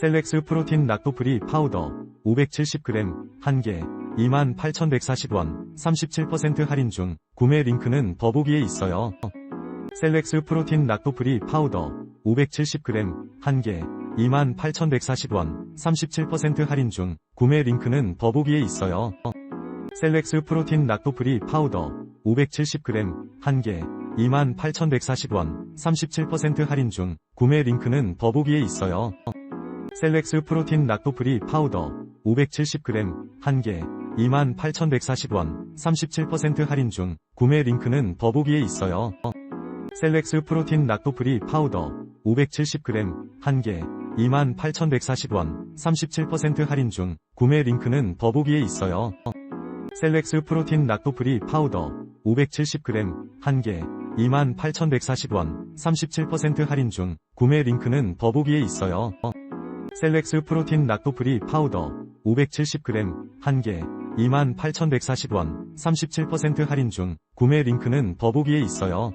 셀렉스 프로틴 락토프리 파우더 570g 1개 28,140원 37% 할인 중 구매 링크는 더보기에 있어요. 셀렉스 프로틴 락토프리 파우더 570g 1개 28,140원 37% 할인 중 구매 링크는 더보기에 있어요. 셀렉스 프로틴 락토프리 파우더 570g 1개 28,140원 37% 할인 중 구매 링크는 더보기에 있어요. 셀렉스 프로틴 락토프리 파우더 570g 1개 28,140원 37% 할인 중 구매 링크는 더보기에 있어요. 셀렉스 프로틴 락토프리 파우더 570g 1개 28,140원 37% 할인 중 구매 링크는 더보기에 있어요. 셀렉스 프로틴 락토프리 파우더 570g 1개 28,140원 37% 할인 중 구매 링크는 더보기에 있어요. 셀렉스 프로틴 락토프리 파우더 570g 1개 28,140원 37% 할인 중 구매 링크는 더보기에 있어요.